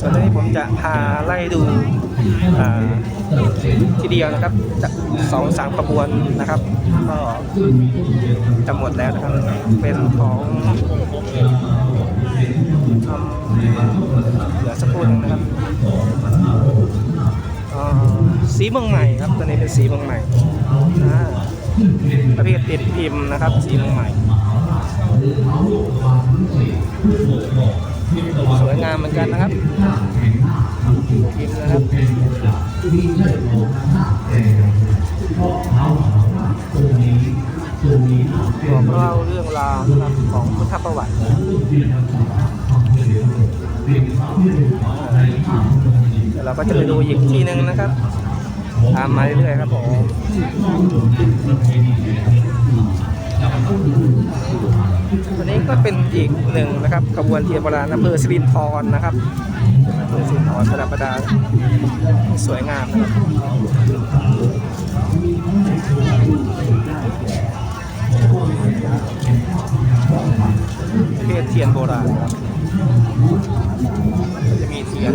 ส่วนนี้ผมจะพาไล่ดูทีเดียวนะครับจะสองสามขบวนนะครับ ก็จะหมดแล้วนะครับ เป็นของเหลือสักครู่นึงนะครับสีเมืองใหม่ครับตัวนี้เป็นสีเมืองใหม่ประเภทติดพิมพ์นะครับ สีเมืองใหม่ สวยงามเหมือนกันนะครับพิมพ์นะครับบอกเล่าเรื่องราวนะครับของพุทธประวัติเราก็จะไปดูอีกทีหนึ่งนะครับ ตามมาเรื่อยๆครับผม วันนี้ก็เป็นอีกหนึ่งนะครับขบวนเทียนโบราณอำเภอสิรินธรนะครับอำเภอสิรินธรประดับประดาสวยงามนะครับเภทเทียนโบราณครับจะมีเทียน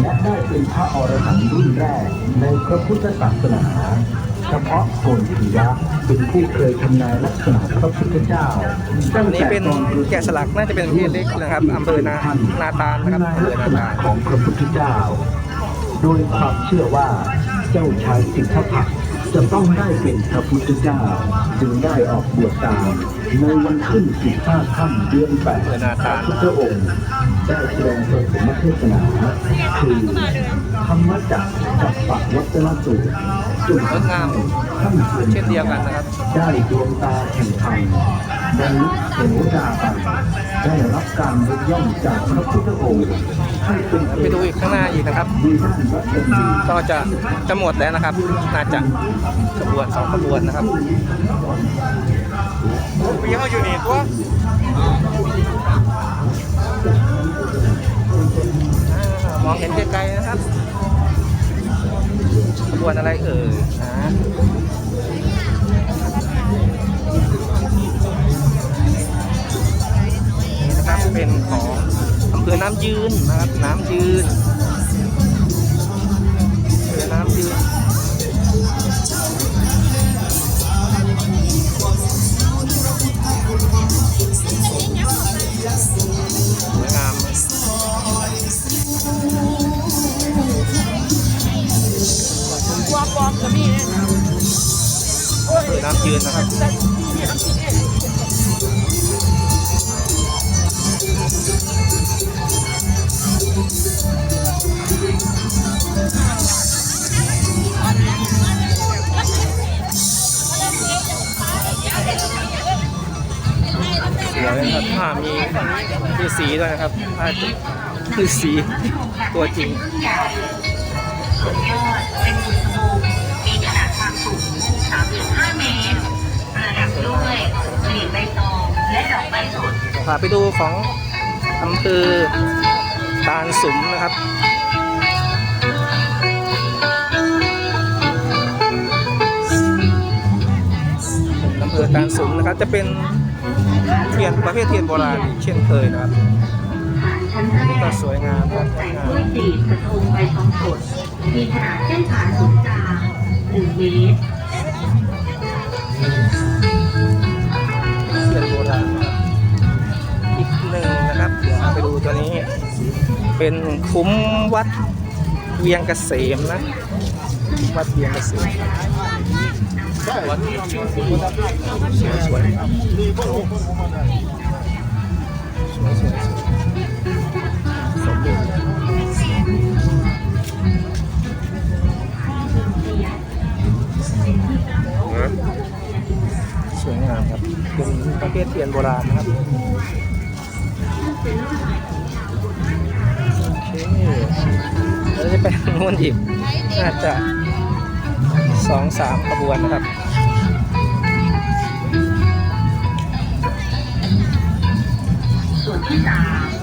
และได้เป็นพระอรหันต์รุ่นแรกในพระพุทธศาสนาเฉพาะโกนถิยะเป็นผู้เคยทำนายลักษณะพระพุทธเจ้าตั้งอันนี้แต่เป็นแกะสลักน่าจะเป็นที่เภทเล็กนะครับอำเภอนานาตาลนะครับอำเภอนาตาลของพระพุทธเจ้า โดยความเชื่อว่าเจ้าชายสิทธัตถะ จะต้องได้เป็นพระพุทธเจ้า จึงได้ออกบวชตามในวันขึ้นสิบห้าค่ำเดือนแปดพระพุทธองค์ได้แสดงพระสมเทศนาคือธรรมจักรกับปวัตนสูตรจนงดงามท่านเช่นเดียวกันนะครับ ได้ดวงตาแห่งธรรมบรรลุโสดาบันได้รับการยกย่องจากพระพุทธองค์ให้เป็นไปดูอีกข้างหน้าอีกนะครับดีด้านวัดดีก็จะจะหมดแล้วนะครับ น่าจะขบวนสองขบวนนะครับมีเขาอยู่นี่ตัวมองเห็นไกลๆนะครับขบวนอะไรเอ่ยนะำเภอน้ำยืนนะครับน้ำยืนอำเภอน้ำยืนสวยงามวอปอมก็มีเนี่ยอำเภอน้ำยืนนะครับ วยนะครับผ้ามีมีสีด้วยนะครับผ้าคือสีตัวจริงส่วนยอดเป็นบุษบกมีขนาดความสูง3.5เมตรประดับด้วยกลีบใบตองและดอกไม้สดพาไปดูของอำเภอตาลสุมนะครับอำเภอตาลสุมนะครับจะเป็น เทียนประเภทเทียนโบราณอีกเช่นเคยนะครับนี่ก็สวยงามครับด้วยกลีกระทงใบตองสดมีขนาดเส้นผ่านศูนย์กลาง1เมตรเทียนโบราณอีกหนึ่งนะครับเดี๋ยวไปดูตัวนี้ เป็นคุ้มวัดเวียงเกษมนะวัดเวียงเกษม สวยสมบูรณ์สวยงามครับ เป็นประเภทเทียนโบราณนะครับ โอเคเราจะไปทางนู้นอีกน่าจะ สองสามขบวนนะครับนที่สาม